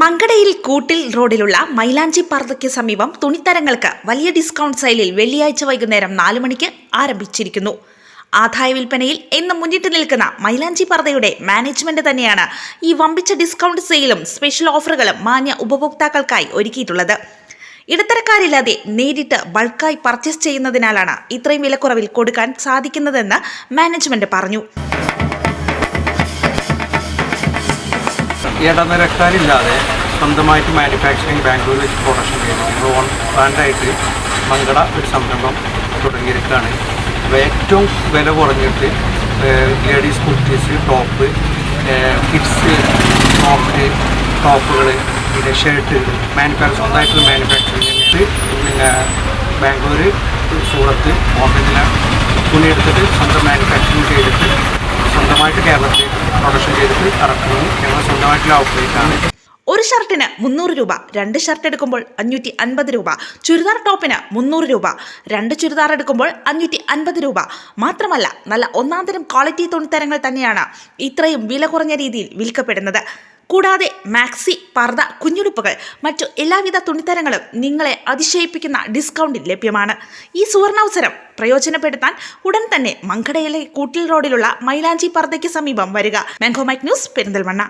മങ്കടയിൽ കൂട്ടിൽ റോഡിലുള്ള മൈലാഞ്ചി പാർത്തയ്ക്ക് സമീപം തുണിത്തരങ്ങൾക്ക് വലിയ ഡിസ്കൗണ്ട് സെയിലിൽ വെള്ളിയാഴ്ച വൈകുന്നേരം നാല് മണിക്ക് ആരംഭിച്ചിരിക്കുന്നു. ആദായ വിൽപ്പനയിൽ എന്നും മുന്നിട്ട് നിൽക്കുന്ന മൈലാഞ്ചി പാർത്തയുടെ മാനേജ്മെന്റ് തന്നെയാണ് ഈ വമ്പിച്ച ഡിസ്കൗണ്ട് സെയിലും സ്പെഷ്യൽ ഓഫറുകളും മാന്യ ഉപഭോക്താക്കൾക്കായി ഒരുക്കിയിട്ടുള്ളത്. ഇടത്തരക്കാരില്ലാതെ നേരിട്ട് ബൾക്കായി പർച്ചേസ് ചെയ്യുന്നതിനാലാണ് ഇത്രയും വിലക്കുറവിൽ കൊടുക്കാൻ സാധിക്കുന്നതെന്ന് മാനേജ്മെന്റ് പറഞ്ഞു. ഇടനിരക്കാരില്ലാതെ സ്വന്തമായിട്ട് മാനുഫാക്ചറിങ് ബാംഗ്ലൂരിൽ വെച്ച് പ്രൊഡക്ഷൻ ചെയ്യുന്നു. ഞങ്ങൾ ഓൺ ബ്രാൻഡായിട്ട് മങ്കട ഒരു സംരംഭം തുടങ്ങിയിരിക്കുകയാണ്. അപ്പോൾ ഏറ്റവും വില കുറഞ്ഞിട്ട് ladies kurtis top kids top ടോപ്പുകൾ പിന്നെ ഷർട്ടുകൾ മാനുഫാക്ചർ സ്വന്തമായിട്ടുള്ള മാനുഫാക്ചറിങ് പിന്നെ ബാംഗ്ലൂർ സൂറത്ത് ഓൺലൈനിൽ തുണി എടുത്തിട്ട് സ്വന്തം മാനുഫാക്ചറിങ് ചെയ്തിട്ട് സ്വന്തമായിട്ട് കേരളത്തിൽ പ്രൊഡക്ഷൻ ചെയ്തിട്ട് ഇറക്കുന്നത് ഞങ്ങൾ സ്വന്തമായിട്ടുള്ള ഔട്ട്ലേറ്റാണ് ഒരു ഷർട്ടിന് മുന്നൂറ് രൂപ രണ്ട് ഷർട്ട് എടുക്കുമ്പോൾ അഞ്ഞൂറ്റി അൻപത് രൂപ ചുരിദാർ ടോപ്പിന് മുന്നൂറ് രൂപ രണ്ട് ചുരിദാർ എടുക്കുമ്പോൾ അഞ്ഞൂറ്റി അൻപത് രൂപ. മാത്രമല്ല നല്ല ഒന്നാം തരം ക്വാളിറ്റി തുണിത്തരങ്ങൾ തന്നെയാണ് ഇത്രയും വില കുറഞ്ഞ രീതിയിൽ വിൽക്കപ്പെടുന്നത്. കൂടാതെ മാക്സി പർദ കുഞ്ഞുടുപ്പുകൾ മറ്റു എല്ലാവിധ തുണിത്തരങ്ങളും നിങ്ങളെ അതിശയിപ്പിക്കുന്ന ഡിസ്കൗണ്ടിൽ ലഭ്യമാണ്. ഈ സുവർണാവസരം പ്രയോജനപ്പെടുത്താൻ ഉടൻ തന്നെ മങ്കടയിലെ കൂട്ടിൽ റോഡിലുള്ള മൈലാഞ്ചി പർദയ്ക്ക് സമീപം വരിക. Mike news Perinthalmanna.